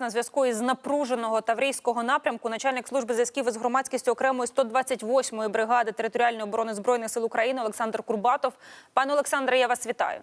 на зв'язку із напруженого таврійського напрямку начальник служби зв'язків із громадськістю окремої 128-ї бригади територіальної оборони збройних сил України Олександр Курбатов. Пане Олександре, я вас вітаю.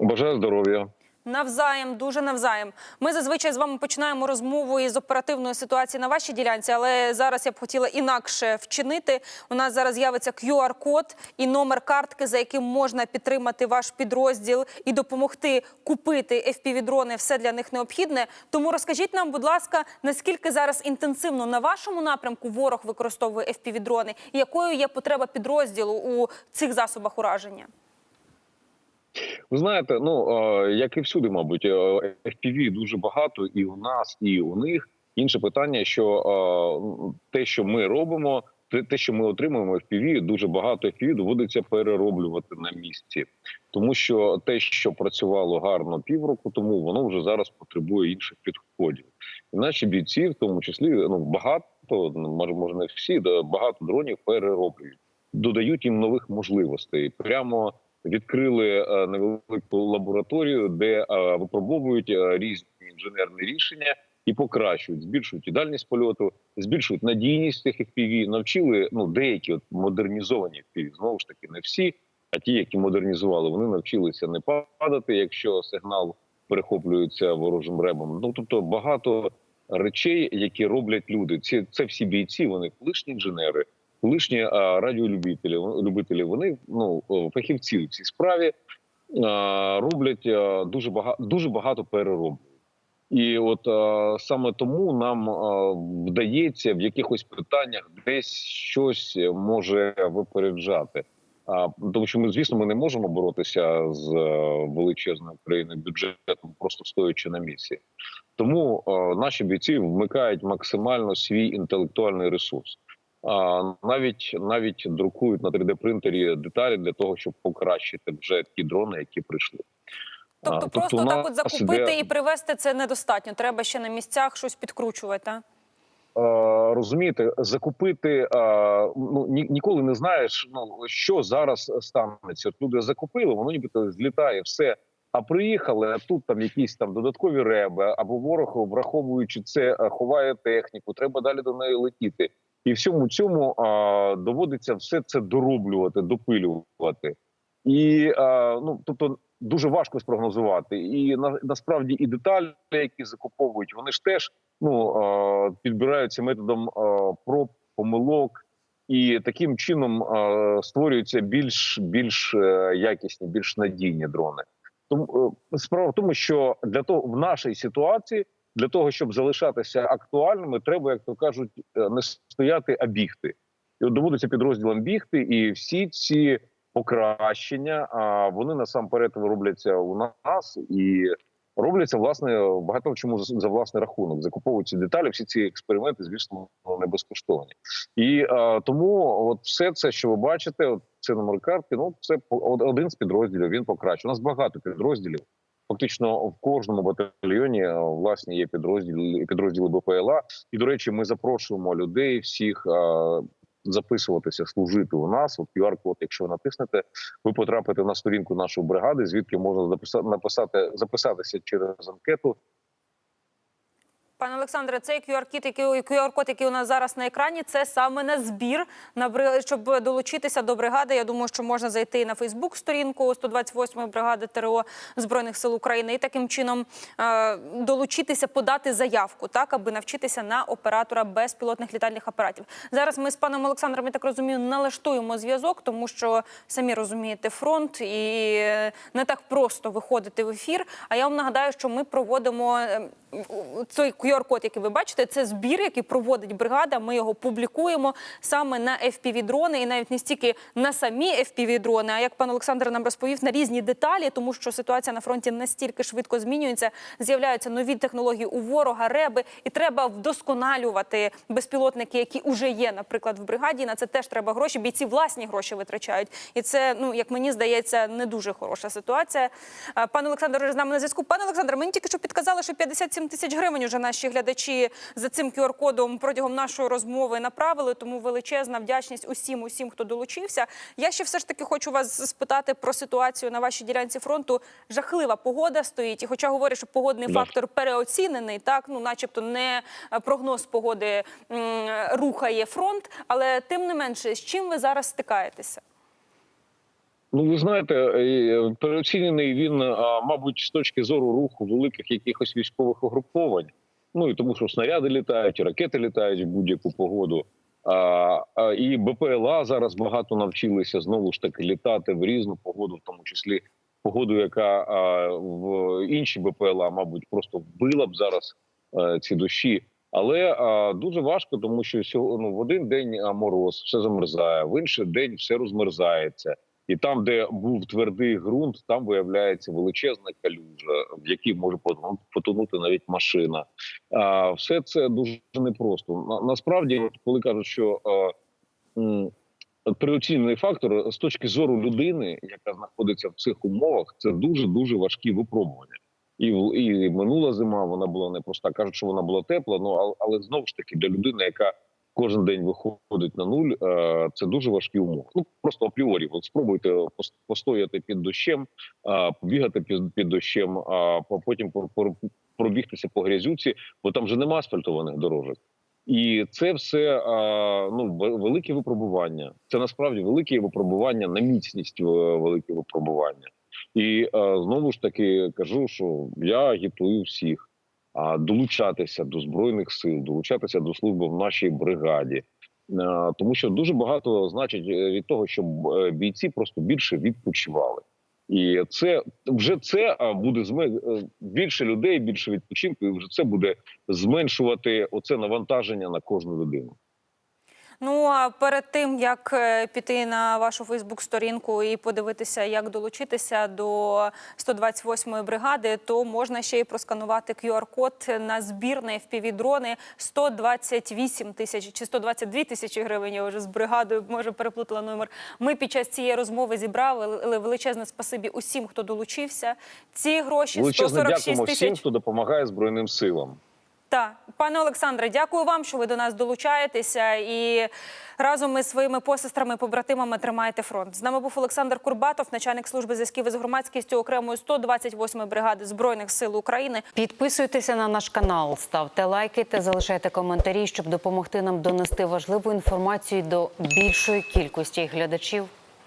Бажаю здоров'я. Навзаєм, дуже навзаєм. Ми зазвичай з вами починаємо розмову із оперативної ситуації на вашій ділянці, але зараз я б хотіла інакше вчинити. У нас зараз з'явиться QR-код і номер картки, за яким можна підтримати ваш підрозділ і допомогти купити FPV-дрони. Все для них необхідне. Тому розкажіть нам, будь ласка, наскільки зараз інтенсивно на вашому напрямку ворог використовує FPV-дрони і якою є потреба підрозділу у цих засобах ураження? Ви знаєте, ну як і всюди, мабуть, е, FPV дуже багато і у нас, і у них. Інше питання, що те, що ми робимо, те, що ми отримуємо FPV, дуже багато FPV доводиться перероблювати на місці, тому що те, що працювало гарно півроку тому, воно вже зараз потребує інших підходів. І наші бійці, в тому числі, ну багато може, може не всі, багато дронів перероблюють, додають їм нових можливостей. Прямо відкрили е, невелику лабораторію, де е, випробовують е, різні інженерні рішення і покращують, збільшують і дальність польоту, збільшують надійність цих FPV, навчили ну деякі от модернізовані FPV, знову ж таки, не всі, а ті, які модернізували, вони навчилися не падати, якщо сигнал перехоплюється ворожим ребом. Ну тобто багато речей, які роблять люди. Ці це всі бійці, вони колишні інженери, колишні а, радіолюбителі. Любителі вони ну фахівці у цій справі роблять дуже багато дуже багато перероблюють. І от а, саме тому нам а, вдається в якихось питаннях десь щось може випереджати. А тому, що ми, звісно, ми не можемо боротися з е, величезною країною бюджетом, просто стоячи на місці. Тому е, наші бійці вмикають максимально свій інтелектуальний ресурс. Навіть навіть друкують на 3D принтері деталі для того, щоб покращити вже ті дрони, які прийшли. Тобто, А, просто так от закупити і привезти це недостатньо. Треба ще на місцях щось підкручувати. а? Розумієте, закупити ну ніколи не знаєш, ну що зараз станеться. От люди закупили, воно нібито злітає все. А приїхали, а тут там якісь там додаткові реби, або ворог, враховуючи це, ховає техніку. Треба далі до неї летіти. І всьому цьому е, доводиться все це дороблювати, допилювати. І е, ну тобто дуже важко спрогнозувати. І на, насправді і деталі, які закуповують, вони ж теж ну е, підбираються методом е, проб, помилок, і таким чином е, створюються більш більш е, якісні, більш надійні дрони. Тому е, справа в тому, що для того в нашій ситуації для того, щоб залишатися актуальними, треба, як то кажуть, е, не стояти, а бігти. І от доводиться підрозділам бігти, і всі ці покращення, а вони насамперед робляться у нас і робляться власне багато в чому за, власний рахунок. Закуповуються деталі. Всі ці експерименти, звісно, не безкоштовні. І е, тому, от все це, що ви бачите, от це номер картки. Ну це один з підрозділів. Він покращує. У нас багато підрозділів. Фактично в кожному батальйоні власні власне є підрозділи підрозділи БПЛА. І до речі, ми запрошуємо людей всіх е, записуватися, служити у нас. От QR-код, якщо ви натиснете, ви потрапите на сторінку нашої бригади, звідки можна записати написати записатися через анкету. Пане Олександре, цей QR-код, який QR-код, який у нас зараз на екрані, це саме на збір щоб долучитися до бригади. Я думаю, що можна зайти на Фейсбук-сторінку 128-ї бригади ТРО збройних сил України і таким чином е, долучитися, подати заявку, так аби навчитися на оператора безпілотних літальних апаратів. Зараз ми з паном Олександром, я так розумію, налаштуємо зв'язок, тому що самі розумієте фронт і не так просто виходити в ефір. А я вам нагадаю, що ми проводимо е, цей QR-код, який ви бачите, це збір, який проводить бригада. Ми його публікуємо саме на FPV-дрони, і навіть не стільки на самі FPV-дрони, а як пан Олександр нам розповів, на різні деталі, тому що ситуація на фронті настільки швидко змінюється. З'являються нові технології у ворога, реби, і треба вдосконалювати безпілотники, які вже є, наприклад, в бригаді. На це теж треба гроші. Бійці власні гроші витрачають, і це, ну як мені здається, не дуже хороша ситуація. Пан Олександр з нами на зв'язку. Пане Олександр, мені тільки що підказали, що 57 128 тисяч гривень. Уже наші глядачі за цим QR-кодом протягом нашої розмови направили. Тому величезна вдячність усім, усім, хто долучився. Я ще все ж таки хочу вас спитати про ситуацію на вашій ділянці фронту. Жахлива погода стоїть, і хоча говорять, що погодний Да. фактор переоцінений, так ну, начебто, не е, прогноз погоди м, рухає фронт, але тим не менше, з чим ви зараз стикаєтеся? Ну, ви знаєте, е, переоцінений він, мабуть, з точки зору руху великих якихось військових угруповань. Ну і тому, що снаряди літають, ракети літають в будь-яку погоду. А, а, і БПЛА зараз багато навчилися знову ж таки літати в різну погоду, в тому числі погоду, яка а, в інші БПЛА, мабуть, просто вбила б зараз а, ці дощі. Але а, дуже важко, тому що сьогодні ну, в один день мороз, все замерзає, в інший день все розмерзається. І там, де був твердий ґрунт, там виявляється величезна калюжа, в якій може потонути- навіть машина. А все це дуже непросто. На, насправді, коли кажуть, що а, фактор з точки зору людини, яка знаходиться в цих умовах, це дуже дуже важкі випробування. І, і минула зима вона була непроста. Кажуть, що вона була тепла. Ну але, але знову ж таки для людини, яка кожен день виходить на нуль, е, це дуже важкі умови. Ну просто апріорі. От спробуйте постояти під дощем, а, побігати під, під дощем, а по- потім пробігтися по грязюці, бо там вже нема асфальтованих дорожок. І це все ну велике випробування. Це насправді велике випробування на міцність, е, велике випробування. І е, знову ж таки кажу, що я агітую всіх долучатися до збройних сил, долучатися до служби в нашій бригаді, тому що дуже багато значить е, від того, щоб е, бійці просто більше відпочивали. І це вже це буде е, більше людей, більше відпочинку, і вже це буде зменшувати оце навантаження на кожну людину. Ну а перед тим як е, піти на вашу Фейсбук-сторінку і подивитися, як долучитися до 128-ї бригади, то можна ще й просканувати QR-код на збір на FPV-дрони 128 тисяч чи 122 тисячі гривень. Я вже з бригадою може переплутала номер. Ми під час цієї розмови зібрали величезне спасибі усім, хто долучився. Ці гроші Величезне 146 дякуємо всім, хто допомагає збройним силам. Так, пане Олександре, дякую вам, що ви до нас долучаєтеся і разом із своїми посестрами, побратимами тримаєте фронт. З нами був Олександр Курбатов, начальник служби зв'язків із громадськістю окремої 128-ї бригади збройних сил України. Підписуйтеся на наш канал, ставте лайки та залишайте коментарі, щоб допомогти нам донести важливу інформацію до більшої кількості глядачів.